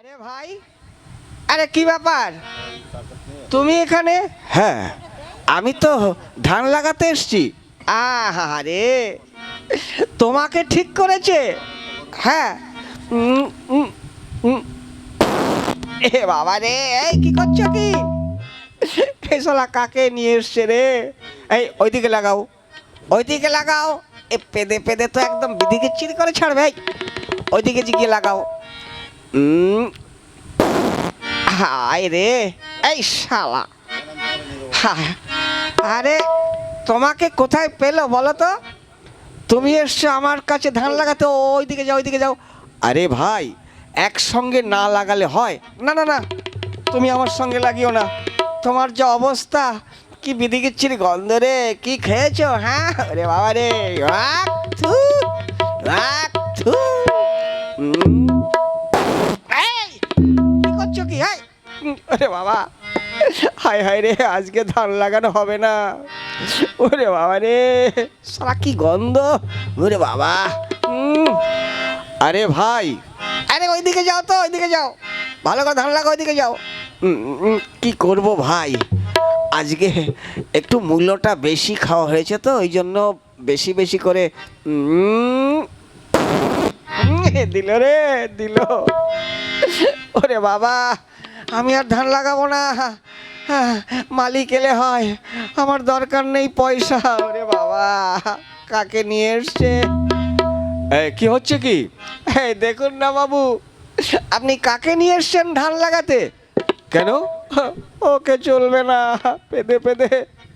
আরে ভাই আরে কি ব্যাপার? তুমি এখানে? হ্যাঁ আমি তো ধান লাগাতে এসছি। আরে তোমাকে ঠিক করেছে? হ্যাঁ। এ বাবা রে এই কি করছ কি? শালা কাকে নিয়ে এসছে রে? এই ওইদিকে লাগাও ওইদিকে লাগাও। এ পেদে পেদে তো একদম বিদিকে চির করে ছাড়বে ওইদিকে গিয়ে লাগাও। হায় রে এই শালা। আরে তোমাকে কোথায় পেল বলো তো? তুমি এসছো আমার কাছে ধান লাগাতে ওইদিকে যাও ওইদিকে যাও। আরে ভাই একসঙ্গে না লাগালে হয়? না না না তুমি আমার সঙ্গে লাগিও না। তোমার যে অবস্থা কি বিদিকিচ্ছির গন্ধ রে কি খেয়েছো হ্যাঁ? রে বাবা রে আক, থু, রাখ থু। ওরে বাবা। হায় হায় রে আজকে ধান লাগানো হবে না। ওরে বাবা রে সারা কি গন্ধ। ওরে বাবা। আরে ভাই। আরে ওইদিকে যাও তো ওইদিকে যাও। ভালো করে ধান লাগা ওইদিকে যাও। কি করব ভাই? আজকে একটু মূল্যটা বেশি খাওয়া হয়েছে তো ওই জন্য বেশি বেশি করে দিল রে দিল। ওরে বাবা আমি আর ধান লাগাবো না। মালিক এলে হয়। আমার দরকার নেই পয়সা। ওরে বাবা কাকে নিয়ে এসছে? কি হচ্ছে কি? দেখুন না বাবু আপনি কাকে নিয়ে এসছেন ধান লাগাতে? কেন? ওকে চলবে না। পেদে পেদে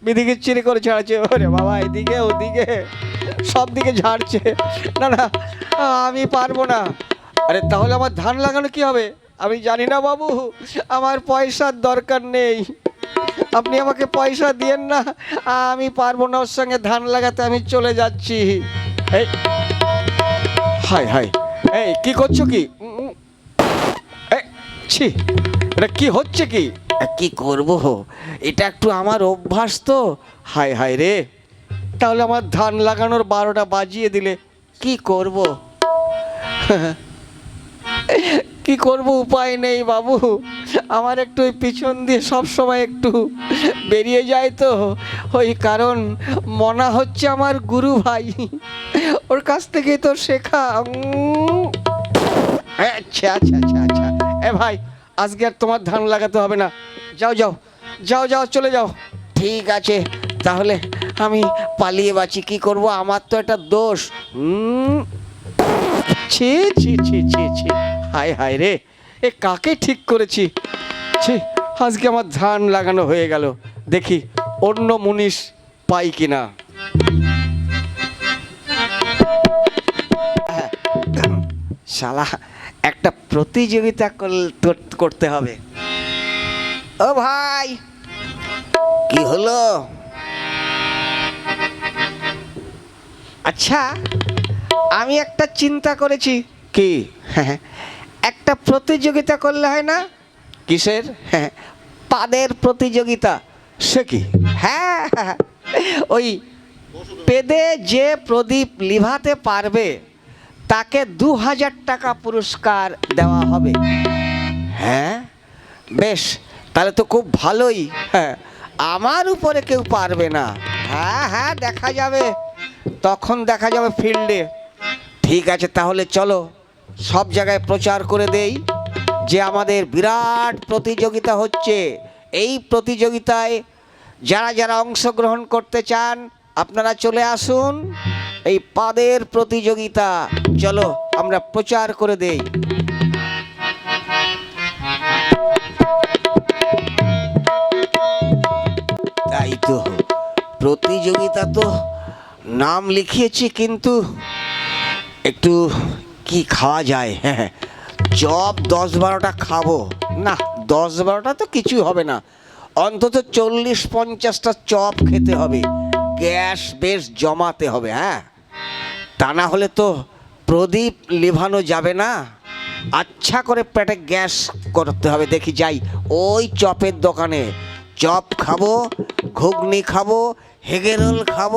বিদিকে চিরি করে ছাড়ছে। ওরে বাবা এদিকে ওদিকে সব দিকে ঝাড়ছে। না না আমি পারব না। আরে তাহলে আমার ধান লাগানো কি হবে? আমি জানি না বাবু আমার পয়সার দরকার নেই। আপনি আমাকে পয়সা দিয়েন না আমি পারব না ওর সঙ্গে ধান লাগাতে আমি চলে যাচ্ছি। এই হাই হাই এই কি করছ কি। ছি এটা কি হচ্ছে কি? কি করব? এটা একটু আমার অভ্যাস তো। হাই হাই রে তাহলে আমার ধান লাগানোর বারোটা বাজিয়ে দিলে। কি করব? কি করব? উপায় নেই বাবু। আমার একটু ওই পিছন দিয়ে সব সময় একটু বেরিয়ে যায় তো। ওই কারণ মনা হচ্ছে আমার গুরু ভাই। ওর কাছ থেকেই তো শেখা। আচ্ছা আচ্ছা আচ্ছা আচ্ছা। এ ভাই, আজকে আর তোমার ধান লাগাতে হবে না। যাও যাও যাও যাও, চলে যাও। ঠিক আছে, তাহলে আমি পালিয়ে বাঁচি। কি করব? আমার তো এটা দোষ। ছি ছি ছি ছি ছি। হায় হায় রে এ কাকে ঠিক করেছি? ছি আজকে আমার ধান লাগানো হয়ে গেল। দেখি অন্য মুনিশ পাই কিনা। শালা একটা প্রতিযোগিতা কর- করতে হবে। ও ভাই কি হলো? আচ্ছা আমি একটা চিন্তা করেছি। কি? হ্যাঁ, একটা প্রতিযোগিতা করলে হয় না? কিসের? হ্যাঁ, পাদের প্রতিযোগিতা। সে কি? হ্যাঁ হ্যাঁ, ওই পেদে যে প্রদীপ লিভাতে পারবে তাকে দু হাজার টাকা পুরস্কার দেওয়া হবে। হ্যাঁ? বেশ তাহলে তো খুব ভালোই। হ্যাঁ আমার উপরে কেউ পারবে না। হ্যাঁ হ্যাঁ দেখা যাবে। তখন দেখা যাবে ফিল্ডে। ঠিক আছে তাহলে চলো। সব জায়গায় প্রচার করে দেই যে আমাদের বিরাট প্রতিযোগিতা হচ্ছে। এই প্রতিযোগিতায় যারা যারা অংশগ্রহণ করতে চান, আপনারা চলে আসুন। এই পাদের প্রতিযোগিতা, চলো আমরা প্রচার করে দেই। তাই তো, প্রতিযোগিতা তো নাম লিখিয়েছি, কিন্তু একটু কি খাওয়া যায়? হ্যাঁ চপ দশ বারোটা খাব। না, দশ বারোটা তো কিছুই হবে না। অন্তত চল্লিশ পঞ্চাশটা চপ খেতে হবে। গ্যাস বেশ জমাতে হবে হ্যাঁ? তা না হলে তো প্রদীপ লিভানো যাবে না। আচ্ছা করে পেটে গ্যাস করতে হবে। দেখি যাই, ওই চপের দোকানে। চপ খাব, ঘুগনি খাব, হেগেরোল খাব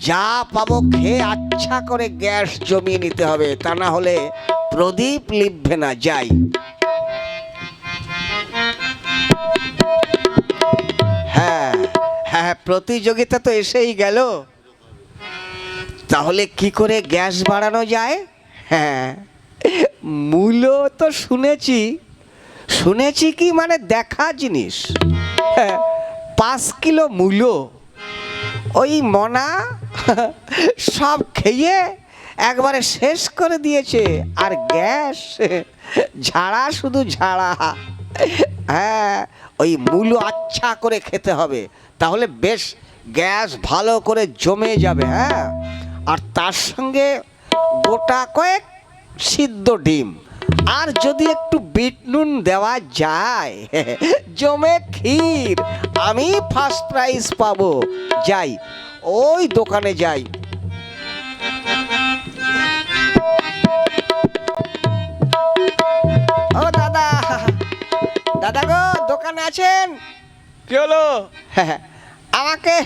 যা পাবো খেয়ে আচ্ছা করে গ্যাস জমিয়ে নিতে হবে। তা না হলে প্রদীপ লিভবে না, যাই। হ্যাঁ হ্যাঁ প্রতিযোগিতা তো এসেই গেল। তাহলে কি করে গ্যাস বাড়ানো যায়? হ্যাঁ মূল্য তো শুনেছি। শুনেছি কি মানে দেখা জিনিস। হ্যাঁ পাঁচ কিলো মূল্য। ওই মনা সব খেয়ে একবারে শেষ করে দিয়েছে। আর গ্যাস, ঝাড়া শুধু ঝাড়া। হ্যাঁ ওই মূলো আচ্ছা করে খেতে হবে। তাহলে বেশ, গ্যাস ভালো করে জমে যাবে হ্যাঁ। আর তার সঙ্গে গোটা কয়েক সিদ্ধ ডিম। আর যদি একটু বিট নুন দেওয়া যায় জমে ক্ষীর আমি ফার্স্ট প্রাইজ পাবো। যাই ওই দোকানে যাই। ও দাদা দাদা গো দোকানে আছেন? কি হলো? হ্যাঁ আমাকে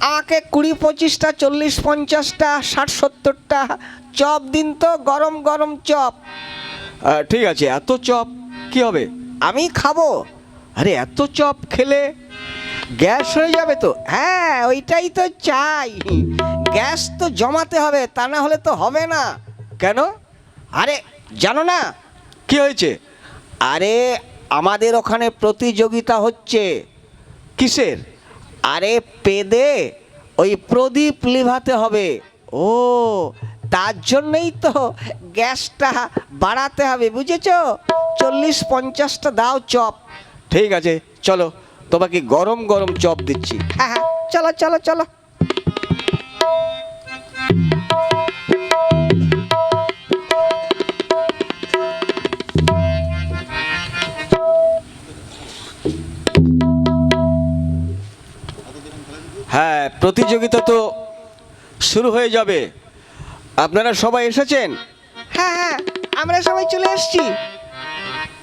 আমাকে কুড়ি পঁচিশটা চল্লিশ পঞ্চাশটা ষাট সত্তরটা চপ দিন তো গরম গরম চপ। ঠিক আছে এত চপ কি হবে? আমি খাব। আরে এত চপ খেলে গ্যাস হয়ে যাবে তো? হ্যাঁ ওইটাই তো চাই। গ্যাস তো জমাতে হবে তা না হলে তো হবে না। কেন? আরে জানো না? কি হয়েছে? আরে আমাদের ওখানে প্রতিযোগিতা হচ্ছে। কিসের? আরে পেদে ওই প্রদীপ লিভাতে হবে। ও তার জন্যই তো গ্যাসটা বাড়াতে হবে বুঝেছ? চল্লিশ পঞ্চাশটা দাও চপ। ঠিক আছে চলো তোমাকে গরম গরম চপ দিচ্ছি। হ্যাঁ হ্যাঁ চলো চলো চলো। হ্যাঁ প্রতিযোগিতা তো শুরু হয়ে যাবে। আপনারা সবাই এসেছেন? আমরা সবাই চলে এসেছি।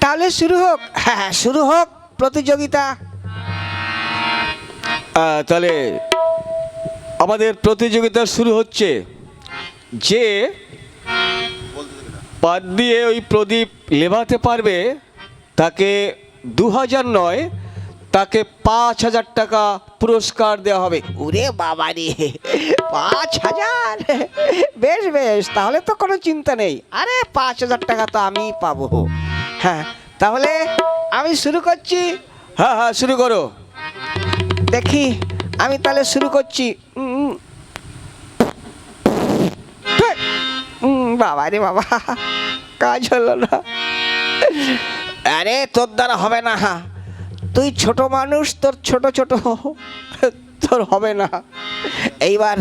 তাহলে শুরু হোক। হ্যাঁ হ্যাঁ শুরু হোক প্রতিযোগিতা। তাহলে আমাদের প্রতিযোগিতা শুরু হচ্ছে যে পাত দিয়ে ওই প্রদীপ লেভাতে পারবে, তাকে দু হাজার নয়, তাকে পাঁচ হাজার টাকা পুরস্কার দেওয়া হবে। ওরে বাবা রে পাঁচ হাজার? বেশ বেশ তাহলে তো কোনো চিন্তা নেই। আরে পাঁচ হাজার টাকা তো আমি পাবো। হ্যাঁ তাহলে আমি শুরু করছি। হ্যাঁ হ্যাঁ শুরু করো। দেখি আমি তাহলে শুরু করছি। বাবা রে বাবা কাজ হলো না। আরে তোর দ্বারা হবে না। তুই ছোট মানুষ তোর ছোট ছোট তোর হবে না। এইবার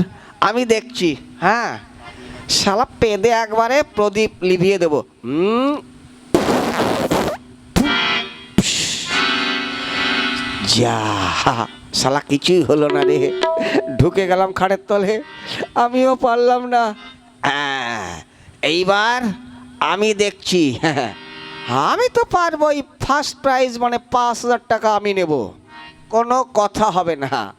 আমি দেখছি হ্যাঁ? শালা পেঁদে একবারে প্রদীপ লিভিয়ে দেবো। যা শালা কিছুই হলো না রে। ঢুকে গেলাম খাড়ের তলে আমিও পারলাম না। হ্যাঁ, এইবার আমি দেখছি হ্যাঁ, আমি তো পারবোই। ফার্স্ট প্রাইজ মানে পাঁচ হাজার টাকা আমি নেব। কোনো কথা হবে না।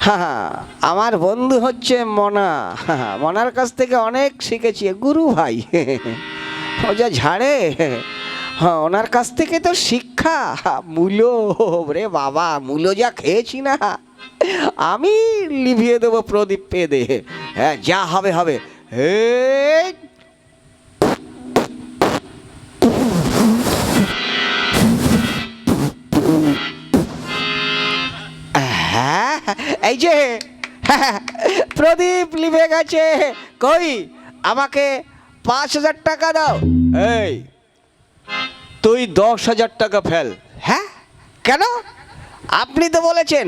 হ্যাঁ আমার বন্ধু হচ্ছে মনা। হ্যাঁ, মনার কাছ থেকে অনেক শিখেছি। গুরু ভাই। ও যা ঝাড়ে। হ্যাঁ ওনার কাছ থেকে তো শিক্ষা। মূলো রে বাবা মূলো যা খেয়েছি না। আমি লিভিয়ে দেবো প্রদীপ পেদে। হ্যাঁ যা হবে হবে। এই এই যে প্রদীপ লিভে গেছে। কই? আমাকে পাঁচ হাজার টাকা দাও। এই তুই দশ হাজার টাকা ফেল। হ্যাঁ? কেন? আপনি তো বলেছেন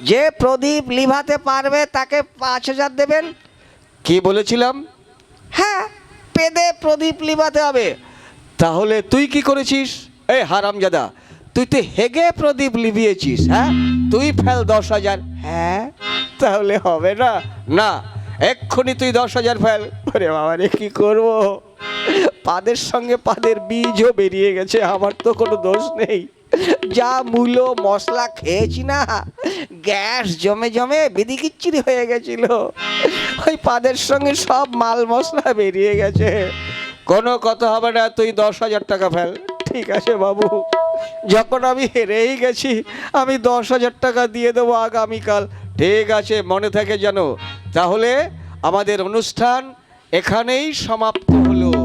যে প্রদীপ লিভাতে পারবে তাকে পাঁচ হাজার দেবেন। কি বলেছিলাম? হ্যাঁ পেদে প্রদীপ লিভাতে হবে। তাহলে তুই কি করেছিস? এই হারামজাদা তুই তো হেগে প্রদীপ লিভিয়েছিস হ্যাঁ? তুই ফেল দশ হাজার। হ্যাঁ? তাহলে হবে না। না এক্ষুনি তুই দশ হাজার ফেল। ওরে বাবা রে কি করব? পাদের সঙ্গে পাদের বীজও বেরিয়ে গেছে আমার তো কোনো দোষ নেই। যা মূলো মশলা খেয়েছি না গ্যাস জমে জমে বিদিকিচ্ছিরি হয়ে গেছিল। ওই পাদের সঙ্গে সব মাল মশলা বেরিয়ে গেছে। কোনো কথা হবে না তুই দশ হাজার টাকা ফেল। ঠিক আছে বাবু। যখন আমি হেরেই গেছি, আমি দশ হাজার টাকা দিয়ে দেবো আগামীকাল। ঠিক আছে, মনে থাকে যেন। তাহলে আমাদের অনুষ্ঠান এখানেই সমাপ্ত হলো।